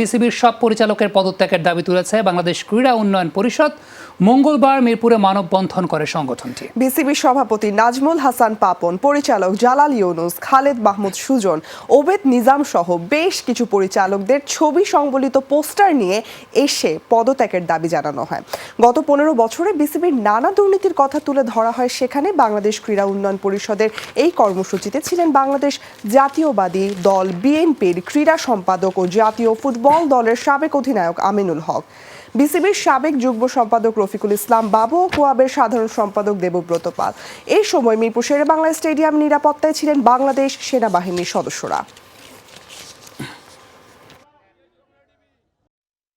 বিসিবির সব পরিচালকের পদত্যাগের দাবি তুলেছে বাংলাদেশ ক্রীড়া উন্নয়ন পরিষদ। মঙ্গলবার মিরপুরে মানববন্ধন করে সংগঠনটি। বিসিবি সভাপতি নাজমুল হাসান পাপন, পরিচালক জালাল ইউনুস, খালেদ মাহমুদ সুজন, ওবেদ নিজাম সহ বেশ কিছু পরিচালকদের ছবি সংবলিত পোস্টার নিয়ে এসে পদত্যাগের দাবি জানানো হয়। গত পনেরো বছরে বিসিবির নানা দুর্নীতির কথা তুলে ধরা হয় সেখানে বাংলাদেশ ক্রীড়া উন্নয়ন পরিষদের এই কর্মসূচিতে ছিলেন বাংলাদেশ জাতীয়বাদী দল, বিএনপির ক্রীড়া সম্পাদক ও জাতীয় ফুটবল দলের সাবেক অধিনায়ক আমিনুল হক। বিসিবির সাবেক যুগ্ম সম্পাদক রফিকুল ইসলাম বাবু ও কোয়াবের সাধারণ সম্পাদক দেবব্রত পাল। এই সময় মিরপুর শেরে বাংলা স্টেডিয়াম নিরাপত্তায় ছিলেন বাংলাদেশ সেনাবাহিনীর সদস্যরা।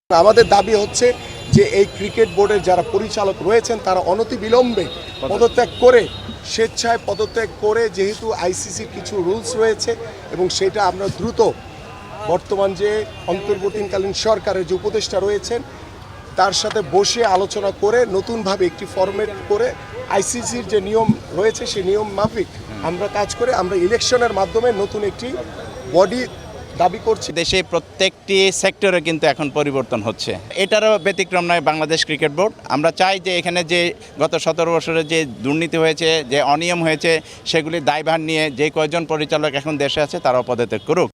আমাদের দাবি হচ্ছে যে এই ক্রিকেট বোর্ডের যারা পরিচালক রয়েছেন, তারা অনতিবিলম্বে পদত্যাগ করে, স্বেচ্ছায় পদত্যাগ করে যেহেতু আইসিসির কিছু রুলস রয়েছে এবং সেটা আমরা দ্রুত বর্তমান যে অন্তর্বর্তীকালীন সরকারের যে উপদেষ্টা রয়েছেন, তার সাথে বসে আলোচনা করে, নতুনভাবে একটি ফরম্যাট করে আইসিসির যে নিয়ম রয়েছে, সেই নিয়ম মাফিক আমরা কাজ করে আমরা ইলেকশনের মাধ্যমে নতুন একটি বডি দাবি করছি। দেশে প্রত্যেকটি সেক্টরে কিন্তু এখন পরিবর্তন হচ্ছে। এটারও ব্যতিক্রম নয় বাংলাদেশ ক্রিকেট বোর্ড। আমরা চাই যে এখানে যে গত সতেরো বছরে যে দুর্নীতি হয়েছে, যে অনিয়ম হয়েছে, সেগুলি দায়ভার নিয়ে যে কয়জন পরিচালক এখন দেশে আছে, তারাও পদত্যাগ করুক।